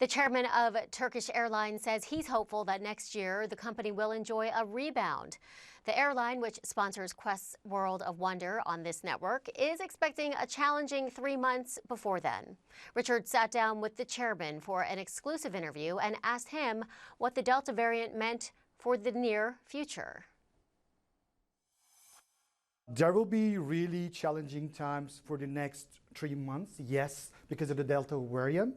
The chairman of Turkish Airlines says he's hopeful that next year the company will enjoy a rebound. The airline, which sponsors Quest's World of Wonder on this network, is expecting a challenging three months before then. Richard sat down with the chairman for an exclusive interview and asked him what the Delta variant meant for the near future. There will be really challenging times for the next three months, yes, because of the Delta variant.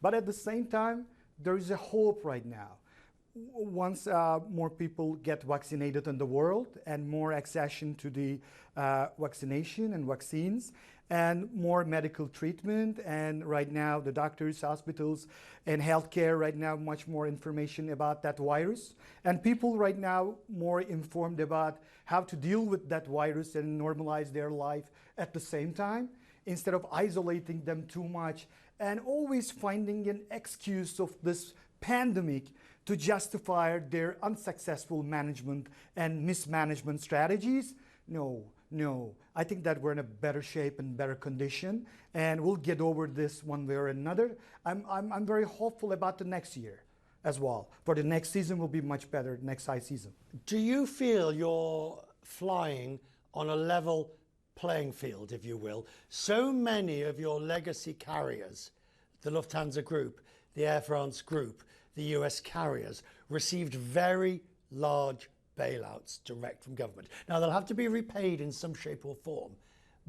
But at the same time, there is a hope right now. Once uh, more people get vaccinated in the world and more accession to the uh, vaccination and vaccines and more medical treatment and right now the doctors, hospitals and healthcare right now much more information about that virus and people right now more informed about how to deal with that virus and normalize their life at the same time instead of isolating them too much and always finding an excuse of this pandemic to justify their unsuccessful management and mismanagement strategies. No, no. I think that we're in a better shape and better condition, and we'll get over this one way or another. I'm, I'm, I'm very hopeful about the next year as well. For the next season will be much better, next high season. Do you feel you're flying on a level playing field, if you will. So many of your legacy carriers, the Lufthansa Group, the Air France Group, the US carriers, received very large bailouts direct from government. Now, they'll have to be repaid in some shape or form,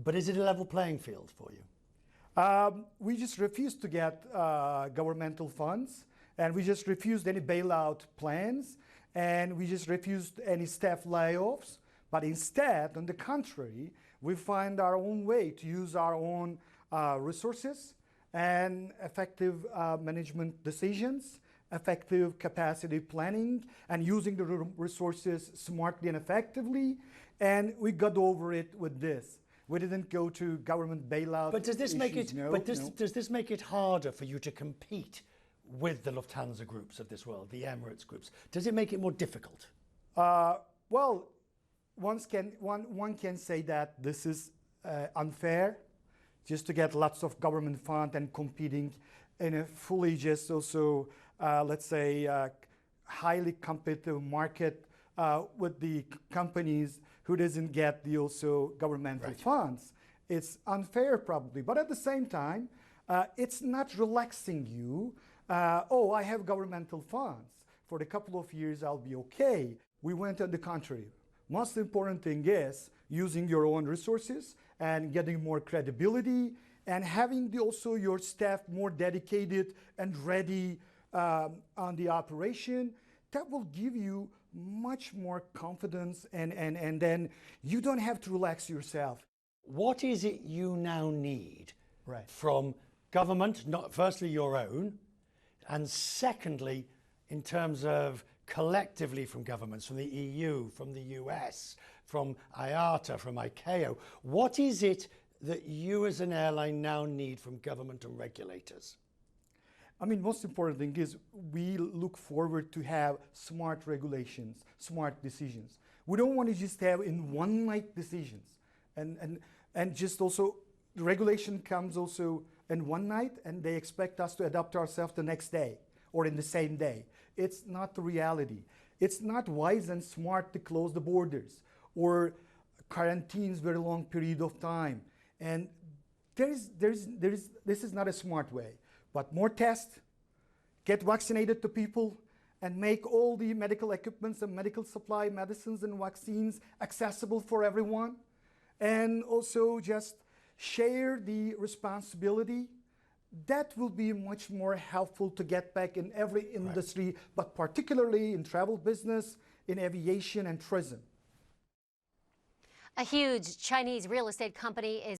but is it a level playing field for you? Um, we just refused to get uh, governmental funds, and we just refused any bailout plans, and we just refused any staff layoffs. But instead, on the contrary, we find our own way to use our own uh, resources and effective uh, management decisions, effective capacity planning, and using the resources smartly and effectively. And we got over it with this. We didn't go to government bailout. But does this issues. make it? No, but does, no. does this make it harder for you to compete with the Lufthansa groups of this world, the Emirates groups? Does it make it more difficult? Uh, well, one can, one, one can say that this is uh, unfair just to get lots of government fund and competing in a fully just also, uh, let's say, uh, highly competitive market uh, with the companies who doesn't get the also governmental right. funds. It's unfair probably, but at the same time, uh, it's not relaxing you. Uh, oh, I have governmental funds. For a couple of years, I'll be okay. We went on the contrary most important thing is using your own resources and getting more credibility and having the, also your staff more dedicated and ready um, on the operation. That will give you much more confidence and, and, and then you don't have to relax yourself. What is it you now need right. from government, not firstly your own, and secondly, in terms of collectively from governments, from the EU, from the US, from IATA, from ICAO. What is it that you as an airline now need from government and regulators? I mean, most important thing is we look forward to have smart regulations, smart decisions. We don't want to just have in one night decisions. And, and, and just also, regulation comes also in one night and they expect us to adapt ourselves the next day or in the same day. It's not the reality. It's not wise and smart to close the borders or quarantines very long period of time. And there is, there is, there is, this is not a smart way. But more tests, get vaccinated to people, and make all the medical equipments and medical supply, medicines and vaccines accessible for everyone. And also just share the responsibility that will be much more helpful to get back in every industry, right. but particularly in travel business, in aviation and tourism. A huge Chinese real estate company is